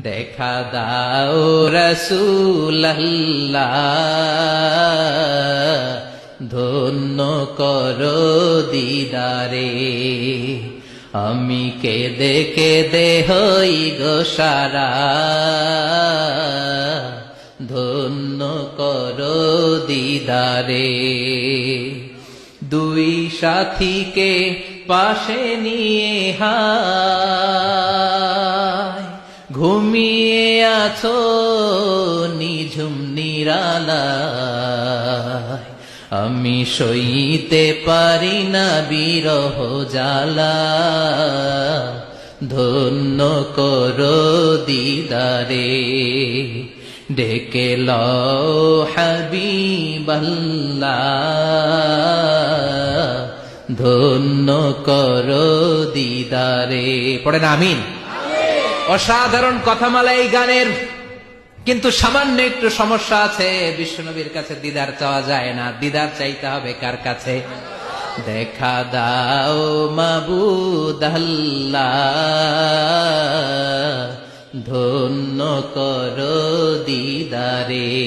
দেখা দাও রসুল্লাহ ধন্য করো দিদারে। আমি কেঁদে কেঁদে হই গো সারা। ধন্য করো দিদারে। দুই সাথীকে পাশে নিয়ে হায় ঘুমিয়ে আছো, নিঝুম নিরালায়। আমি সইতে পারি না বিরহ জ্বালা। ধন্য করো দিদারে, ডেকে লও হাবিবাল্লাহ। ধন্য করো দিদারে পড়েন আমিন। অসাধারণ কথামালা এই গানের। কিন্তু সামান্য একটু সমস্যা আছে, বিশ্বনবীর কাছে দিদার চাওয়া যায় না। দিদার চাইতে হবে কার কাছে? দেখা দাও মাবুদ আল্লাহ, ধন্য করো দিদারে।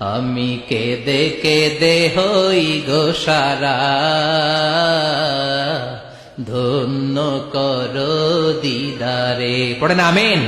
আমি কেঁদে কেঁদে হই গো সারা। ধন্য কর দিদারে। পড়েন আমিন।